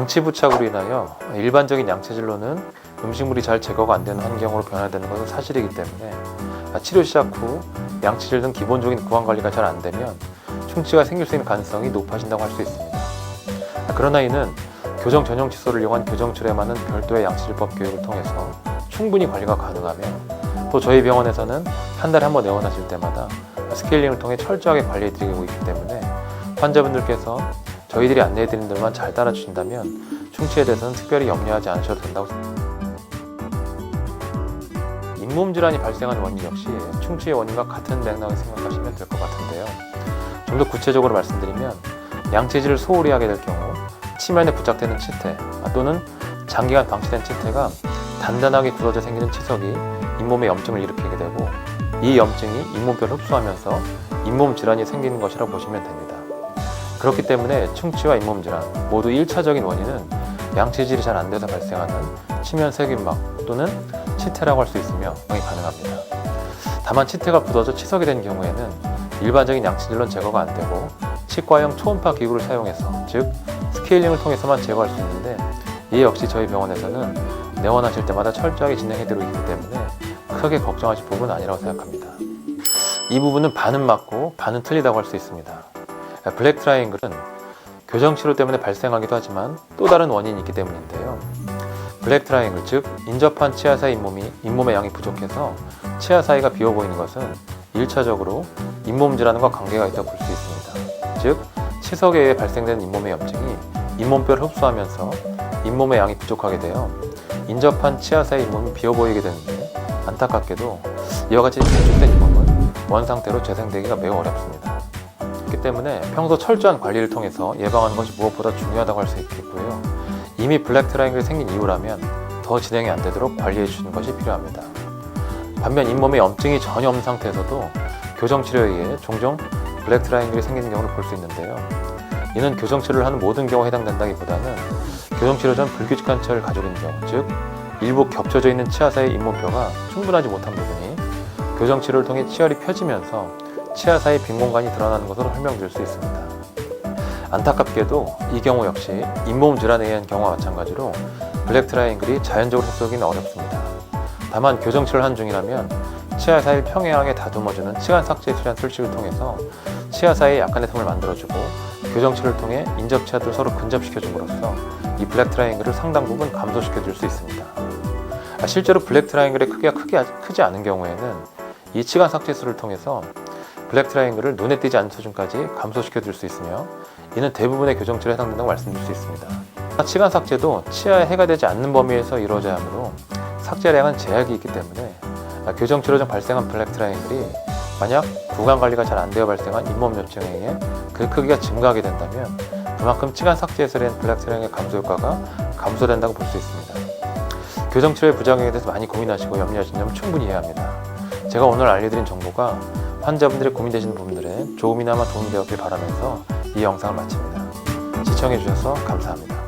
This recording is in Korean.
방치 부착으로 인하여 일반적인 양체질로는 음식물이 잘 제거가 안 되는 환경으로 변화되는 것은 사실이기 때문에 치료 시작 후 양체질 등 기본적인 구강 관리가 잘 안 되면 충치가 생길 수 있는 가능성이 높아진다고 할 수 있습니다. 그러나 이는 교정 전용 칫솔을 이용한 교정치료에 맞는 별도의 양치질법 교육을 통해서 충분히 관리가 가능하며 또 저희 병원에서는 한 달에 한 번 내원하실 때마다 스케일링을 통해 철저하게 관리해드리고 있기 때문에 환자분들께서 저희들이 안내해드리는 대로만 잘 따라주신다면 충치에 대해서는 특별히 염려하지 않으셔도 된다고 생각합니다. 잇몸 질환이 발생하는 원인 역시 충치의 원인과 같은 맥락을 생각하시면 될 것 같은데요. 좀 더 구체적으로 말씀드리면 양체질을 소홀히 하게 될 경우 치면에 부착되는 치태 아, 또는 장기간 방치된 치태가 단단하게 굳어져 생기는 치석이 잇몸에 염증을 일으키게 되고 이 염증이 잇몸뼈를 흡수하면서 잇몸 질환이 생기는 것이라고 보시면 됩니다. 그렇기 때문에 충치와 잇몸 질환 모두 1차적인 원인은 양체질이 잘 안 돼서 발생하는 치면 세균막 또는 치태라고 할 수 있으며 병이 가능합니다. 다만 치태가 굳어져 치석이 된 경우에는 일반적인 양치질로는 제거가 안 되고 치과형 초음파 기구를 사용해서 즉 스케일링을 통해서만 제거할 수 있는데 이 역시 저희 병원에서는 내원하실 때마다 철저하게 진행해드리고 있기 때문에 크게 걱정하실 부분은 아니라고 생각합니다. 이 부분은 반은 맞고 반은 틀리다고 할 수 있습니다. 블랙 트라이앵글은 교정 치료 때문에 발생하기도 하지만 또 다른 원인이 있기 때문인데요. 블랙 트라이앵글 즉 인접한 치아 사이 잇몸이 잇몸의 양이 부족해서 치아 사이가 비어 보이는 것은 1차적으로 잇몸 질환과 관계가 있다고 볼 수 있습니다. 즉 치석에 의해 발생된 잇몸의 염증이 잇몸뼈를 흡수하면서 잇몸의 양이 부족하게 되어 인접한 치아 사이 잇몸이 비어 보이게 되는데 안타깝게도 이와 같이 비축된 잇몸은 원 상태로 재생되기가 매우 어렵습니다. 그렇기 때문에 평소 철저한 관리를 통해서 예방하는 것이 무엇보다 중요하다고 할 수 있겠고요. 이미 블랙 트라이앵글이 생긴 이후라면 더 진행이 안 되도록 관리해 주시는 것이 필요합니다. 반면 잇몸에 염증이 전혀 없는 상태에서도 교정 치료에 의해 종종 블랙 트라이앵글이 생기는 경우를 볼 수 있는데요. 이는 교정 치료를 하는 모든 경우에 해당된다기보다는 교정 치료 전 불규칙한 치아를 가지고 있는 경우, 즉 일부 겹쳐져 있는 치아 사이 잇몸뼈가 충분하지 못한 부분이 교정 치료를 통해 치열이 펴지면서 치아 사이 빈 공간이 드러나는 것으로 설명드릴 수 있습니다. 안타깝게도 이 경우 역시 잇몸 질환에 의한 경우와 마찬가지로 블랙 트라이앵글이 자연적으로 해소하기는 어렵습니다. 다만 교정 치료를 한 중이라면 치아 사이를 평행하게 다듬어주는 치간 삭제 수련 술식을 통해서 치아 사이에 약간의 틈을 만들어주고 교정 치료를 통해 인접 치아들 서로 근접시켜줌으로써 이 블랙 트라이앵글을 상당 부분 감소시켜 줄 수 있습니다. 아, 실제로 블랙 트라이앵글의 크기가 크게, 크지 않은 경우에는 이 치간 삭제술을 통해서 블랙 트라이앵글을 눈에 띄지 않는 수준까지 감소시켜 줄 수 있으며 이는 대부분의 교정치료에 해당된다고 말씀드릴 수 있습니다. 치간 삭제도 치아에 해가 되지 않는 범위에서 이루어져야 하므로 삭제량은 제약이 있기 때문에 교정치료 중 발생한 블랙 트라이앵글이 만약 구강 관리가 잘 안 되어 발생한 잇몸 염증에 의해 그 크기가 증가하게 된다면 그만큼 치간 삭제에서 낸 블랙 트라이앵글 감소 효과가 감소된다고 볼 수 있습니다. 교정치료의 부작용에 대해서 많이 고민하시고 염려하신다면 충분히 이해합니다 제가 오늘 알려드린 정보가 환자분들의 고민되시는 부분들에 조금이나마 도움이 되었길 바라면서 이 영상을 마칩니다. 시청해주셔서 감사합니다.